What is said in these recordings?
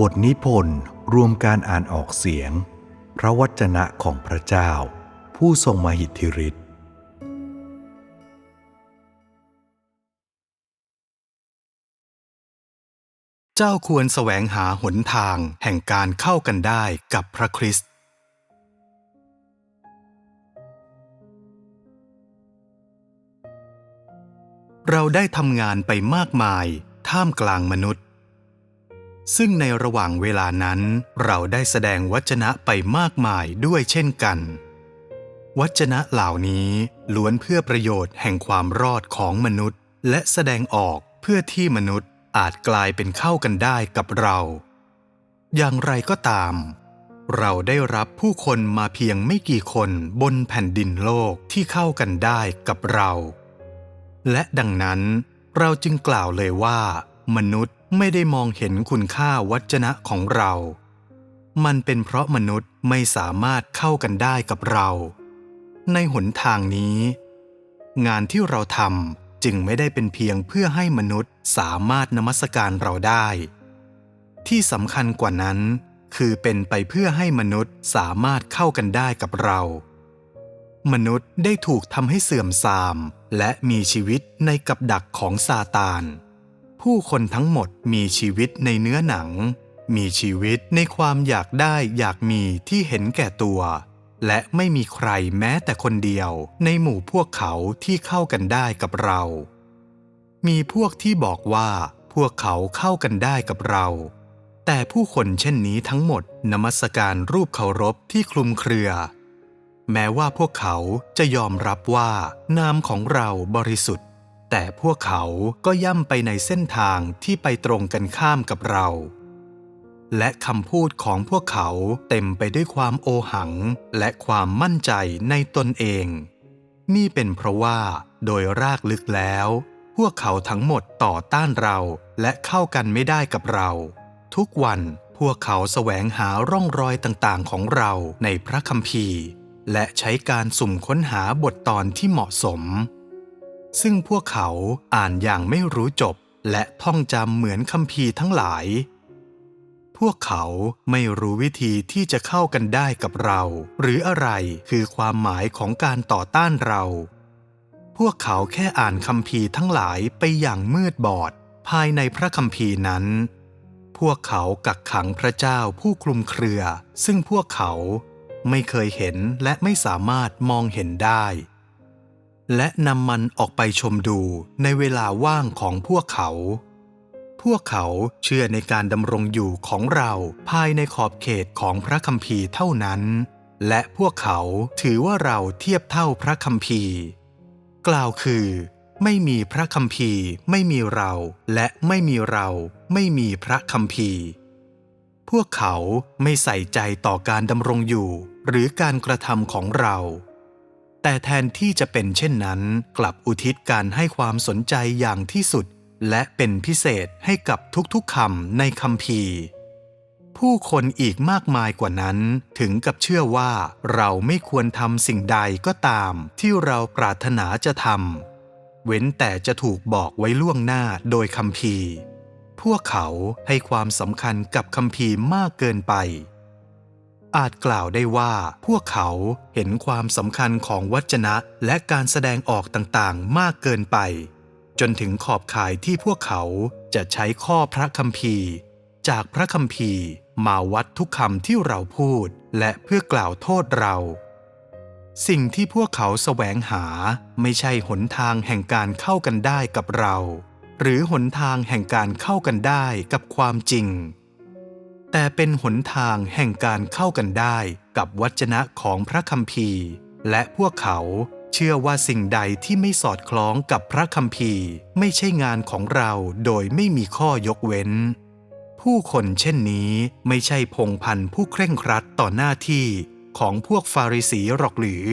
บทนิพนธ์รวมการอ่านออกเสียง พระวจนะของพระเจ้า ผู้ทรงมหิทธิฤทธิ์เจ้าควรแสวงหาหนทางแห่งการเข้ากันได้กับพระคริสต์เราได้ทำงานไปมากมายท่ามกลางมนุษย์ ซึ่งในระหว่างเวลานั้น เราได้แสดงวัจนะไปมากมายด้วยเช่นกัน วัจนะเหล่านี้ล้วนเพื่อประโยชน์แห่งความรอดของมนุษย์ และแสดงออกเพื่อที่มนุษย์อาจกลายเป็นเข้ากันได้กับเรา อย่างไรก็ตาม เราได้รับผู้คนมาเพียงไม่กี่คนบนแผ่นดินโลกที่เข้ากันได้กับเรา และดังนั้นเราจึงกล่าวเลยว่า มนุษย์ ไม่ได้มองเห็นคุณค่าวัจนะของเรา มันเป็นเพราะมนุษย์ไม่สามารถเข้ากันได้กับเรา ในหนทางนี้ งานที่เราทำจึงไม่ได้เป็นเพียงเพื่อให้มนุษย์สามารถนมัสการเราได้ ที่สำคัญกว่านั้น คือเป็นไปเพื่อให้มนุษย์สามารถเข้ากันได้กับเรา มนุษย์ได้ถูกทำให้เสื่อมทรามและมีชีวิตในกับดักของซาตาน ผู้คนทั้งหมดมีชีวิตในเนื้อหนัง มีชีวิตในความอยากได้อยากมีที่เห็นแก่ตัว และไม่มีใครแม้แต่คนเดียวในหมู่พวกเขาที่เข้ากันได้กับเรา มีพวกที่บอกว่าพวกเขาเข้ากันได้กับเรา แต่ผู้คนเช่นนี้ทั้งหมดนมัสการรูปเคารพที่คลุมเครือ แม้ว่าพวกเขาจะยอมรับว่านามของเราบริสุทธิ์ แต่พวกเขาก็ย่ำไปในเส้นทางที่ไปตรงกันข้ามกับเรา และคำพูดของพวกเขาเต็มไปด้วยความโอหังและความมั่นใจในตนเอง นี่เป็นเพราะว่าโดยรากลึกแล้ว พวกเขาทั้งหมดต่อต้านเราและเข้ากันไม่ได้กับเรา ทุกวันพวกเขาแสวงหาร่องรอยต่างๆของเราในพระคัมภีร์ และใช้การสุ่มค้นหาบทตอนที่เหมาะสม ซึ่งพวกเขาอ่านอย่างไม่รู้จบ และท่องจำเหมือนคัมภีร์ทั้งหลาย พวกเขาไม่รู้วิธีที่จะเข้ากันได้กับเรา หรืออะไรคือความหมายของการต่อต้านเรา พวกเขาแค่อ่านคัมภีร์ทั้งหลายไปอย่างมืดบอด ภายในพระคัมภีร์นั้น พวกเขากักขังพระเจ้าผู้คลุมเครือ ซึ่งพวกเขาไม่เคยเห็นและไม่สามารถมองเห็นได้ และนำมันออกไปชมดูในเวลาว่างของพวกเขา พวกเขาเชื่อในการดำรงอยู่ของเราภายในขอบเขตของพระคัมภีร์เท่านั้น และพวกเขาถือว่าเราเทียบเท่าพระคัมภีร์ กล่าวคือ ไม่มีพระคัมภีร์ ไม่มีเรา และไม่มีเราไม่มีพระคัมภีร์ พวกเขาไม่ใส่ใจต่อการดำรงอยู่ หรือการกระทำของเรา แต่แทนที่จะเป็นเช่นนั้น กลับอุทิศการให้ความสนใจอย่างที่สุด และเป็นพิเศษให้กับทุกๆคำในคัมภีผู้คนอีกมากมายกว่านั้น ถึงกับเชื่อว่าเราไม่ควรทำสิ่งใดก็ตาม ที่เราปรารถนาจะทำเว้นแต่จะถูกบอกไว้ล่วงหน้าโดยคัมภีพวกเขาให้ความสำคัญกับคัมภีมากเกินไป อาจกล่าวได้ว่าพวกเขาเห็นความสำคัญของวัจนะและการแสดงออกต่างๆ มากเกินไป จนถึงขอบข่ายที่พวกเขาจะใช้ข้อพระคัมภีร์ จากพระคัมภีร์ มาวัดทุกคำที่เราพูด และเพื่อกล่าวโทษเรา สิ่งที่พวกเขาแสวงหาไม่ใช่หนทางแห่งการเข้ากันได้กับเรา หรือหนทางแห่งการเข้ากันได้กับความจริง แต่เป็นหนทางแห่งการเข้ากันได้กับวัจนะของพระคัมภีร์ และพวกเขาเชื่อว่าสิ่งใดที่ไม่สอดคล้องกับพระคัมภีร์ ไม่ใช่งานของเราโดยไม่มีข้อยกเว้น ผู้คนเช่นนี้ไม่ใช่พงพันผู้เคร่งครัดต่อหน้าที่ของพวกฟาริสีหรอกหรือ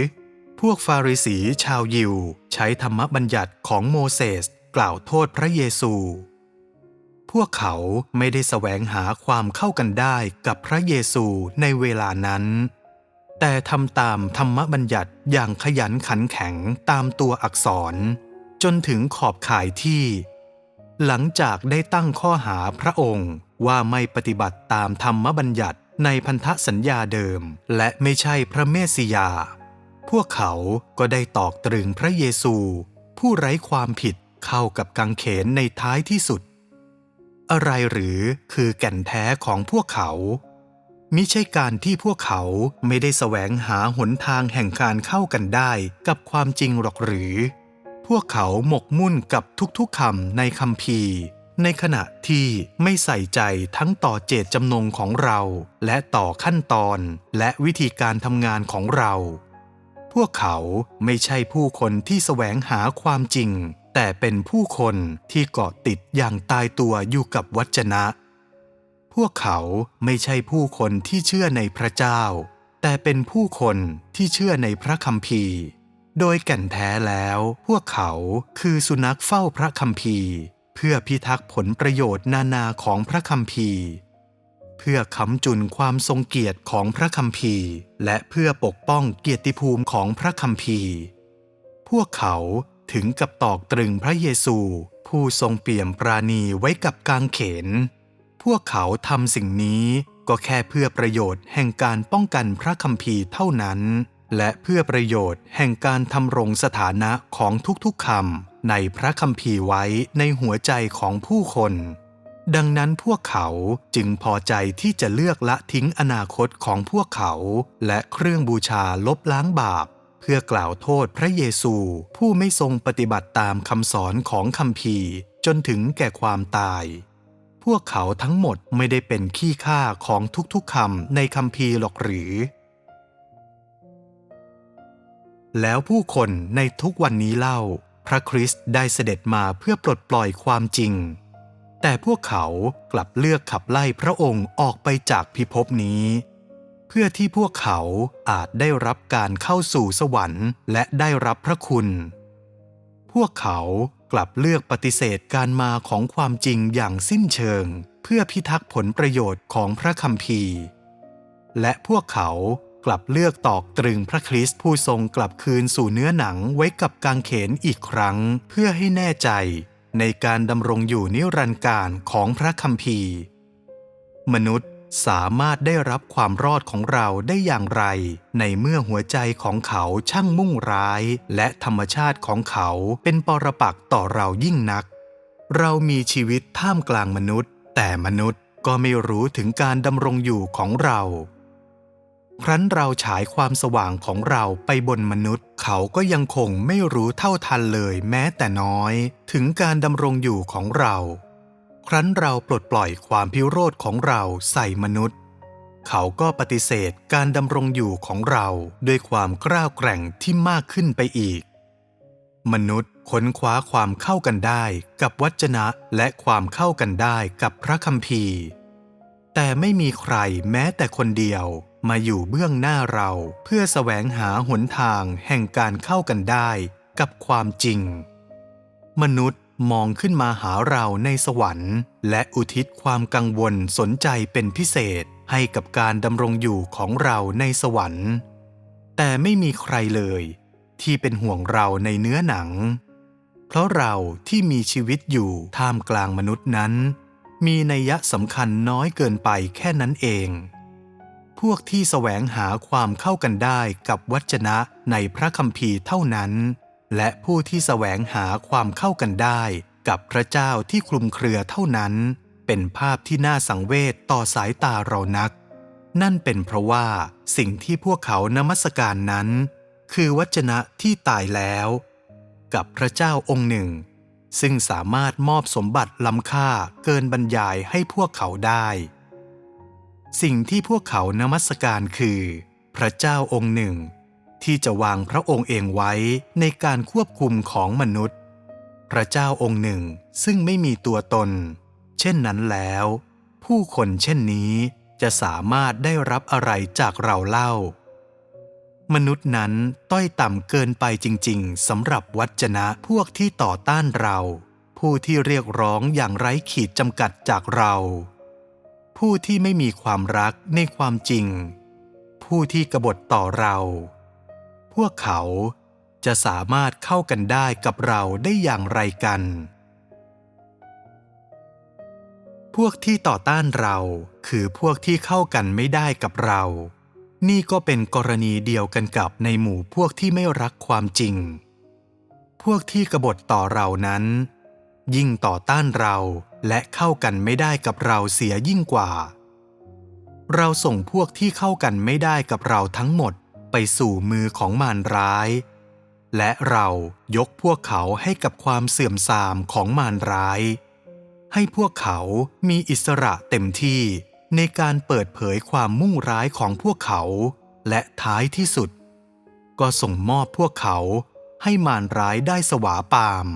พวกฟาริสีชาวยิว ใช้ธรรมบัญญัติของโมเสสกล่าวโทษพระเยซู พวกเขาไม่ได้แสวงหาความเข้ากันได้กับพระเยซูในเวลานั้น แต่ทำตามธรรมบัญญัติอย่างขยันขันแข็งตามตัวอักษร จนถึงขอบข่ายที่ หลังจากได้ตั้งข้อหาพระองค์ว่าไม่ปฏิบัติตามธรรมบัญญัติในพันธสัญญาเดิม และไม่ใช่พระเมสสิยา พวกเขาก็ได้ตอกตรึงพระเยซู ผู้ไร้ความผิดเข้ากับกังเขนในท้ายที่สุด อะไรหรือคือแก่นแท้ของพวกเขามิใช่การที่พวกเขาไม่ได้แสวงหาหนทางแห่งการเข้ากันได้กับความจริงหรอกหรือ พวกเขาหมกมุ่นกับทุกๆคำในคำพีในขณะที่ไม่ใส่ใจทั้งต่อเจตจำนงของเรา และต่อขั้นตอนและวิธีการทำงานของเรา พวกเขาไม่ใช่ผู้คนที่แสวงหาความจริง แต่เป็นผู้คนที่เกาะติดอย่างตายตัวอยู่กับวัจนะ พวกเขาไม่ใช่ผู้คนที่เชื่อในพระเจ้า แต่เป็นผู้คนที่เชื่อในพระคัมภีร์ โดยแก่นแท้แล้วพวกเขาคือสุนัขเฝ้าพระคัมภีร์ เพื่อพิทักษ์ผลประโยชน์นานาของพระคัมภีร์ เพื่อค้ำจุนความทรงเกียรติของพระคัมภีร์ และเพื่อปกป้องเกียรติภูมิของพระคัมภีร์ พวกเขา ถึงกับตอกตรึงพระเยซู ผู้ทรงเปี่ยมปราณีไว้กับกางเขน พวกเขาทำสิ่งนี้ก็แค่เพื่อประโยชน์แห่งการป้องกันพระคัมภีร์เท่านั้น และเพื่อประโยชน์แห่งการทำรงสถานะของทุกๆคำในพระคัมภีร์ไว้ในหัวใจของผู้คน ดังนั้นพวกเขาจึงพอใจที่จะเลือกละทิ้งอนาคตของพวกเขา และเครื่องบูชาลบล้างบาป เพื่อกล่าวโทษพระเยซูผู้ไม่ทรงปฏิบัติตามคำสอนของคัมภีร์จนถึงแก่ความตาย พวกเขาทั้งหมดไม่ได้เป็นขี้ข้าของทุกๆคำในคัมภีร์หรอกหรือ แล้วผู้คนในทุกวันนี้เล่า พระคริสต์ได้เสด็จมาเพื่อปลดปล่อยความจริง แต่พวกเขากลับเลือกขับไล่พระองค์ออกไปจากพิภพนี้ พื่อที่พวกเขาอาจได้รับการเข้าสู่สวรรค์ และได้รับพระคุณ พวกเขากลับเลือกปฏิเสธการมาของความจริงอย่างสิ้นเชิง เพื่อพิทักษ์ผลประโยชน์ของพระคัมภีร์ และพวกเขากลับเลือกตอกตรึงพระคริสต์ผู้ทรงกลับคืนสู่เนื้อหนังไว้กับกางเขนอีกครั้ง เพื่อให้แน่ใจในการดำรงอยู่นิรันดร์การของพระคัมภีร์ มนุษย์ สามารถได้รับความรอดของเราได้อย่างไร ในเมื่อหัวใจของเขาช่างมุ่งร้าย และธรรมชาติของเขาเป็นปรปักษ์ต่อเรายิ่งนัก เรามีชีวิตท่ามกลางมนุษย์ แต่มนุษย์ก็ไม่รู้ถึงการดำรงอยู่ของเรา ครั้นเราฉายความสว่างของเราไปบนมนุษย์ เขาก็ยังคงไม่รู้เท่าทันเลยแม้แต่น้อย ถึงการดำรงอยู่ของเรา ครั้นเราปลดปล่อยความพิโรธของเราใส่มนุษย์ เขาก็ปฏิเสธการดำรงอยู่ของเราด้วยความกล้าวแกร่งที่มากขึ้นไปอีก มนุษย์ค้นคว้าความเข้ากันได้กับวัจนะและความเข้ากันได้กับพระคัมภีร์ แต่ไม่มีใครแม้แต่คนเดียวมาอยู่เบื้องหน้าเราเพื่อแสวงหาหนทางแห่งการเข้ากันได้กับความจริง มนุษย์ มองขึ้นมาหาเราในสวรรค์ และอุทิศความกังวลสนใจเป็นพิเศษให้กับการดำรงอยู่ของเราในสวรรค์ แต่ไม่มีใครเลย ที่เป็นห่วงเราในเนื้อหนัง เพราะเราที่มีชีวิตอยู่ท่ามกลางมนุษย์นั้น มีนัยยะสำคัญน้อยเกินไปแค่นั้นเอง พวกที่แสวงหาความเข้ากันได้กับวัจนะในพระคัมภีร์เท่านั้น และผู้ที่แสวงหาความเข้ากันได้กับพระเจ้าที่คลุมเครือเท่านั้น เป็นภาพที่น่าสังเวชต่อสายตาเรานัก นั่นเป็นเพราะว่าสิ่งที่พวกเขานมัสการนั้น คือวัจนะที่ตายแล้ว กับพระเจ้าองค์หนึ่ง ซึ่งสามารถมอบสมบัติล้ำค่าเกินบรรยายให้พวกเขาได้ สิ่งที่พวกเขานมัสการคือ พระเจ้าองค์หนึ่ง ที่จะวางพระองค์เองไว้ในการควบคุมของมนุษย์ พระเจ้าองค์หนึ่งซึ่งไม่มีตัวตน เช่นนั้นแล้ว ผู้คนเช่นนี้จะสามารถได้รับอะไรจากเราเล่า มนุษย์นั้นต้อยต่ำเกินไปจริงๆสำหรับวัจนะพวกที่ต่อต้านเรา ผู้ที่เรียกร้องอย่างไร้ขีดจำกัดจากเรา ผู้ที่ไม่มีความรักในความจริง ผู้ที่กบฏต่อเรา พวกเขาจะสามารถเข้ากันได้กับเราได้อย่างไรกัน พวกที่ต่อต้านเราคือพวกที่เข้ากันไม่ได้กับเรา นี่ก็เป็นกรณีเดียวกันกับในหมู่พวกที่ไม่รักความจริง พวกที่กบฏต่อเรานั้น ยิ่งต่อต้านเราและเข้ากันไม่ได้กับเราเสียยิ่งกว่า เราส่งพวกที่เข้ากันไม่ได้กับเราทั้งหมด ไปสู่มือของมารร้าย และเรายกพวกเขาให้กับความเสื่อมทรามของมารร้าย ให้พวกเขามีอิสระเต็มที่ในการเปิดเผยความมุ่งร้ายของพวกเขา และท้ายที่สุด ก็ส่งมอบพวกเขาให้มารร้ายได้สวาปาม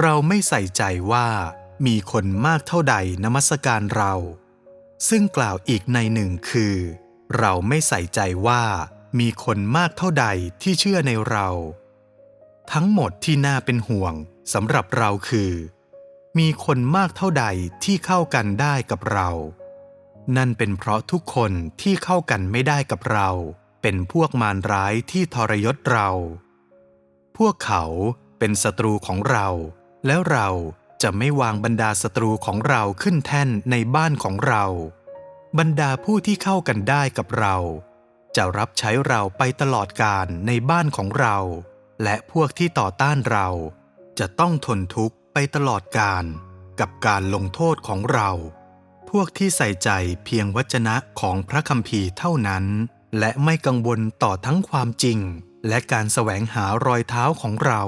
เราไม่ใส่ใจว่ามีคนมากเท่าใดนมัสการเรา ซึ่งกล่าวอีกในหนึ่งคือ เราไม่ใส่ใจว่า มีคนมากเท่าใดที่เชื่อในเรา ทั้งหมดที่น่าเป็นห่วงสำหรับเราคือ มีคนมากเท่าใดที่เข้ากันได้กับเรา นั่นเป็นเพราะทุกคนที่เข้ากันไม่ได้กับเรา เป็นพวกมารร้ายที่ทรยศเรา พวกเขาเป็นศัตรูของเรา แล้วเราจะไม่วางบรรดาศัตรูของเราขึ้นแท่นในบ้านของเรา บรรดาผู้ที่เข้ากันได้กับเรา จะรับใช้เราไปตลอดกาลในบ้านของเรา และพวกที่ต่อต้านเรา จะต้องทนทุกข์ไปตลอดกาลกับการลงโทษของเรา พวกที่ใส่ใจเพียงวจนะของพระคัมภีร์เท่านั้น และไม่กังวลต่อทั้งความจริง และการแสวงหารอยเท้าของเรา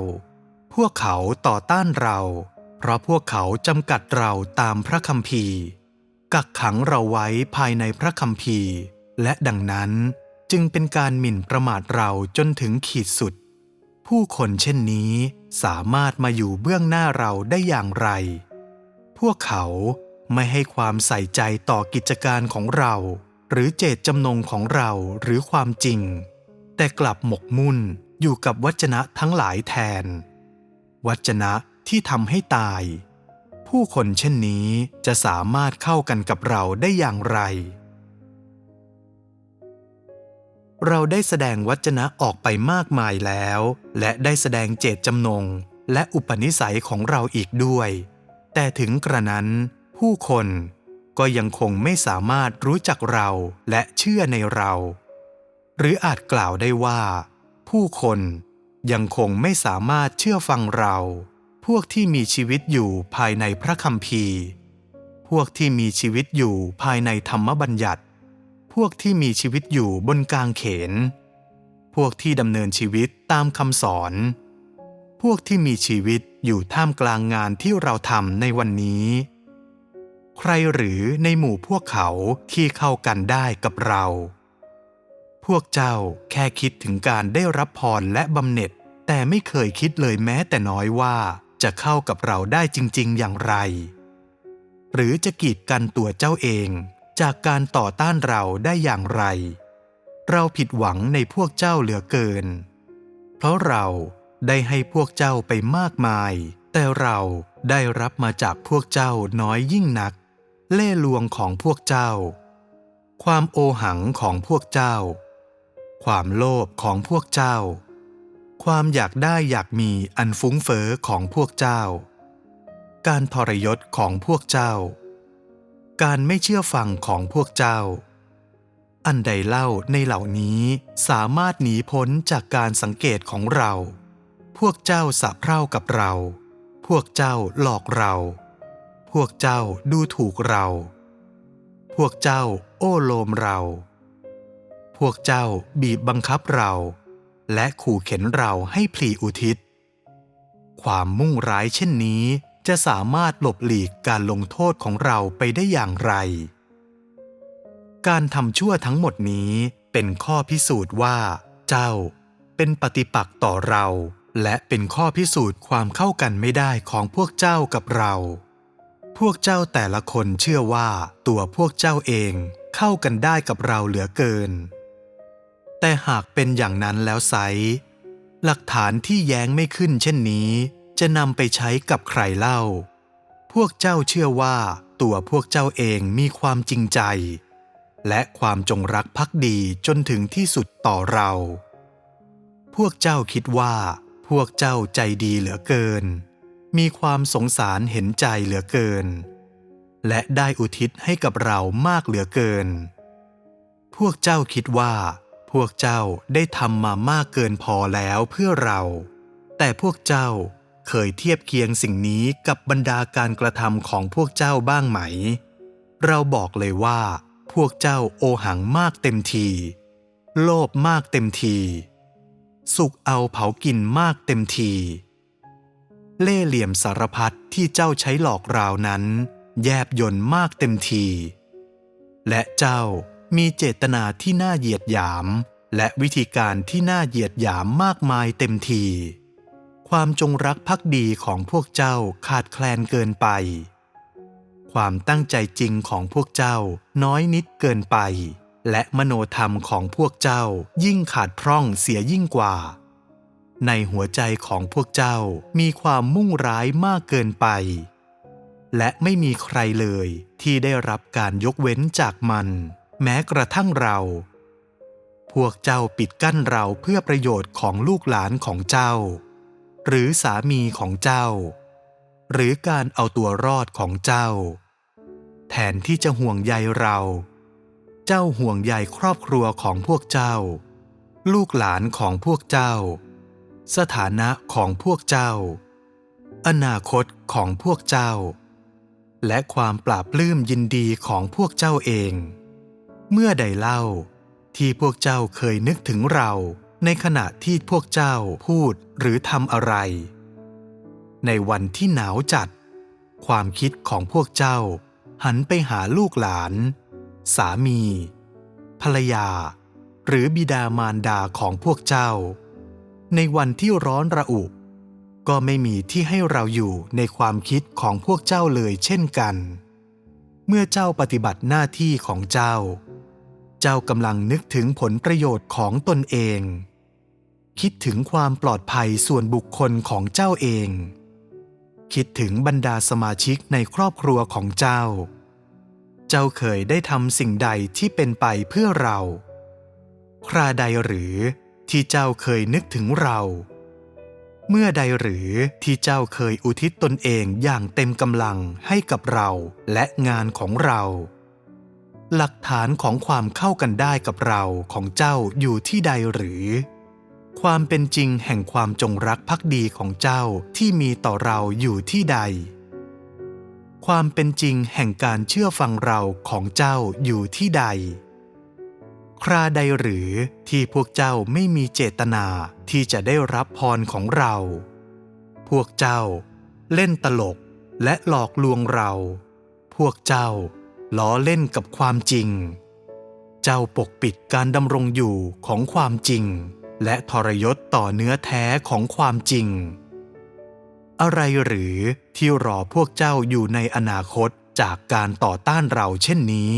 พวกเขาต่อต้านเรา เพราะพวกเขาจำกัดเราตามพระคัมภีร์ กักขังเราไว้ภายในพระคัมภีร์ และดังนั้น จึงเป็นการหมิ่นประมาทเราจนถึงขีดสุด ผู้คนเช่นนี้สามารถมาอยู่เบื้องหน้าเราได้อย่างไร พวกเขาไม่ให้ความใส่ใจต่อกิจการของเรา หรือเจตจำนงของเราหรือความจริง แต่กลับหมกมุ่นอยู่กับวัจนะทั้งหลายแทน วัจนะที่ทำให้ตาย ผู้คนเช่นนี้จะสามารถเข้ากันกับเราได้อย่างไร เราได้แสดงวัจนะออกไปมากมายแล้ว และได้แสดงเจตจำนง และอุปนิสัยของเราอีกด้วย แต่ถึงกระนั้น ผู้คนก็ยังคงไม่สามารถรู้จักเราและเชื่อในเรา หรืออาจกล่าวได้ว่า ผู้คนยังคงไม่สามารถเชื่อฟังเรา พวกที่มีชีวิตอยู่ภายในพระคัมภีร์ พวกที่มีชีวิตอยู่ภายในธรรมบัญญัติ พวกที่มีชีวิตอยู่บนกางเขน พวกที่ดำเนินชีวิตตามคำสอน พวกที่มีชีวิตอยู่ท่ามกลางงานที่เราทำในวันนี้ ใครหรือในหมู่พวกเขาที่เข้ากันได้กับเรา พวกเจ้าแค่คิดถึงการได้รับพรและบำเหน็จ แต่ไม่เคยคิดเลยแม้แต่น้อยว่าจะเข้ากับเราได้จริง ๆ อย่างไร หรือจะกีดกันตัวเจ้าเอง จากการต่อต้านเราได้อย่างไร เราผิดหวังในพวกเจ้าเหลือเกิน เพราะเราได้ให้พวกเจ้าไปมากมาย แต่เราได้รับมาจากพวกเจ้าน้อยยิ่งนัก เล่ห์ลวงของพวกเจ้า ความโอหังของพวกเจ้า ความโลภของพวกเจ้า ความอยากได้อยากมีอันฟุ้งเฟอ้อของพวกเจ้า การทรยศของพวกเจ้า การไม่เชื่อฟังของพวกเจ้า อันใดเล่าในเหล่านี้สามารถหนีพ้นจากการสังเกตของเรา พวกเจ้าสะเพร่ากับเรา พวกเจ้าหลอกเรา พวกเจ้าดูถูกเรา พวกเจ้าโอ้โลมเรา พวกเจ้าบีบบังคับเรา และขู่เข็นเราให้พลีอุทิศ ความมุ่งร้ายเช่นนี้ จะสามารถหลบหลีกการลงโทษของเราไปได้อย่างไร การทำชั่วทั้งหมดนี้เป็นข้อพิสูจน์ว่า เจ้า เป็นปฏิปักษ์ต่อเรา และเป็นข้อพิสูจน์ความเข้ากันไม่ได้ของพวกเจ้ากับเรา พวกเจ้าแต่ละคนเชื่อว่าตัวพวกเจ้าเองเข้ากันได้กับเราเหลือเกิน แต่หากเป็นอย่างนั้นแล้วไซหลักฐานที่แย้งไม่ขึ้นเช่นนี้ จะนำไปใช้กับใครเล่า พวกเจ้าเชื่อว่าตัวพวกเจ้าเองมีความจริงใจ และความจงรักภักดีจนถึงที่สุดต่อเรา พวกเจ้าคิดว่า พวกเจ้าใจดีเหลือเกิน มีความสงสารเห็นใจเหลือเกิน และได้อุทิศให้กับเรามากเหลือเกิน พวกเจ้าคิดว่า พวกเจ้าได้ทำมามากเกินพอแล้วเพื่อเรา แต่พวกเจ้า เคยเทียบเคียงสิ่งนี้กับบรรดาการกระทำของพวกเจ้าบ้างไหม เราบอกเลยว่า พวกเจ้าโอหังมากเต็มที โลภมากเต็มที สุกเอาเผากินมากเต็มที เล่เหลี่ยมสารพัดที่เจ้าใช้หลอกราวนั้น แยบยนต์มากเต็มที และเจ้ามีเจตนาที่น่าเหยียดหยาม และวิธีการที่น่าเหยียดหยามมากมายเต็มที ความจงรักภักดีของพวกเจ้าขาดแคลนเกินไป ความตั้งใจจริงของพวกเจ้าน้อยนิดเกินไป และมโนธรรมของพวกเจ้ายิ่งขาดพร่องเสียยิ่งกว่า ในหัวใจของพวกเจ้ามีความมุ่งร้ายมากเกินไป และไม่มีใครเลยที่ได้รับการยกเว้นจากมัน แม้กระทั่งเราพวกเจ้าปิดกั้นเราเพื่อประโยชน์ของลูกหลานของเจ้า หรือสามีของเจ้า หรือการเอาตัวรอดของเจ้า แทนที่จะห่วงใยเรา เจ้าห่วงใยครอบครัวของพวกเจ้า ลูกหลานของพวกเจ้า สถานะของพวกเจ้า อนาคตของพวกเจ้า และความปราบปลื้มยินดีของพวกเจ้าเอง เมื่อใดเล่าที่พวกเจ้าเคยนึกถึงเรา ในขณะที่พวกเจ้าพูดหรือทำอะไร ในวันที่หนาวจัด ความคิดของพวกเจ้า หันไปหาลูกหลาน สามี ภรรยา หรือบิดามารดาของพวกเจ้า ในวันที่ร้อนระอุ ก็ไม่มีที่ให้เราอยู่ในความคิดของพวกเจ้าเลยเช่นกัน เมื่อเจ้าปฏิบัติหน้าที่ของเจ้าเจ้ากำลังนึกถึงผลประโยชน์ของตนเอง คิดถึงความปลอดภัยส่วนบุคคลของเจ้าเอง คิดถึงบรรดาสมาชิกในครอบครัวของเจ้า เจ้าเคยได้ทำสิ่งใดที่เป็นไปเพื่อเรา คราใดหรือที่เจ้าเคยนึกถึงเรา เมื่อใดหรือที่เจ้าเคยอุทิศตนเองอย่างเต็มกำลังให้กับเราและงานของเรา หลักฐานของความเข้ากันได้กับเราของเจ้าอยู่ที่ใดหรือ ความเป็นจริงแห่งความจงรักภักดีของเจ้าที่มีต่อเราอยู่ที่ใด ความเป็นจริงแห่งการเชื่อฟังเราของเจ้าอยู่ที่ใด คราใดหรือที่พวกเจ้าไม่มีเจตนาที่จะได้รับพรของเรา พวกเจ้า เล่นตลกและหลอกลวงเรา พวกเจ้า ล้อเล่นกับความจริง เจ้าปกปิดการดำรงอยู่ของความจริง และทรยศต่อเนื้อแท้ของความจริง อะไรหรือที่รอพวกเจ้าอยู่ในอนาคตจากการต่อต้านเราเช่นนี้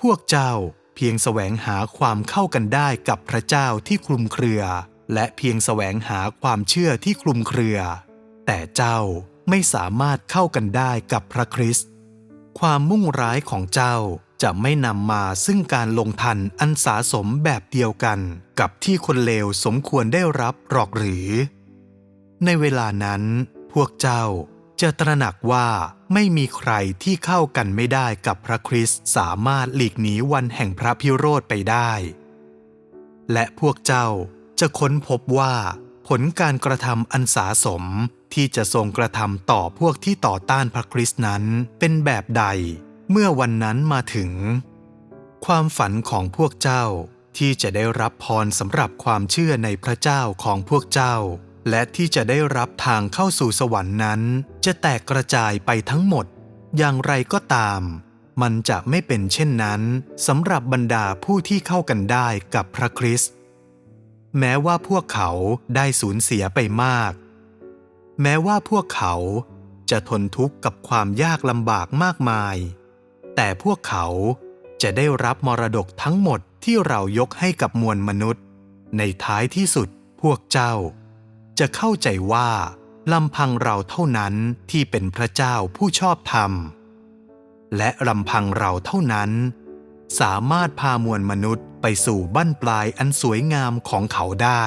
พวกเจ้าเพียงแสวงหาความเข้ากันได้กับพระเจ้าที่คลุมเครือ และเพียงแสวงหาความเชื่อที่คลุมเครือ แต่เจ้าไม่สามารถเข้ากันได้กับพระคริสต์ความมุ่งร้ายของเจ้า จะไม่นำมาซึ่งการลงทันอันสาสมแบบเดียวกันกับที่คนเลวสมควรได้รับหรอกหรือ ในเวลานั้น พวกเจ้าจะตระหนักว่าไม่มีใครที่เข้ากันไม่ได้กับพระคริสต์สามารถหลีกหนีวันแห่งพระพิโรธไปได้ และพวกเจ้าจะค้นพบว่าผลการกระทำอันสาสมที่จะทรงกระทำต่อพวกที่ต่อต้านพระคริสต์นั้นเป็นแบบใด เมื่อวันนั้นมาถึง ความฝันของพวกเจ้าที่จะได้รับพรสำหรับความเชื่อในพระเจ้าของพวกเจ้า และที่จะได้รับทางเข้าสู่สวรรค์นั้น จะแตกกระจายไปทั้งหมด อย่างไรก็ตาม มันจะไม่เป็นเช่นนั้นสำหรับบรรดาผู้ที่เข้ากันได้กับพระคริสต์แม้ว่าพวกเขาได้สูญเสียไปมาก แม้ว่าพวกเขาจะทนทุกข์กับความยากลำบากมากมาย แต่พวกเขาจะได้รับมรดกทั้งหมดที่เรายกให้กับมวลมนุษย์ ในท้ายที่สุดพวกเจ้า จะเข้าใจว่าลำพังเราเท่านั้นที่เป็นพระเจ้าผู้ชอบธรรม และลำพังเราเท่านั้น สามารถพามวลมนุษย์ไปสู่บั้นปลายอันสวยงามของเขาได้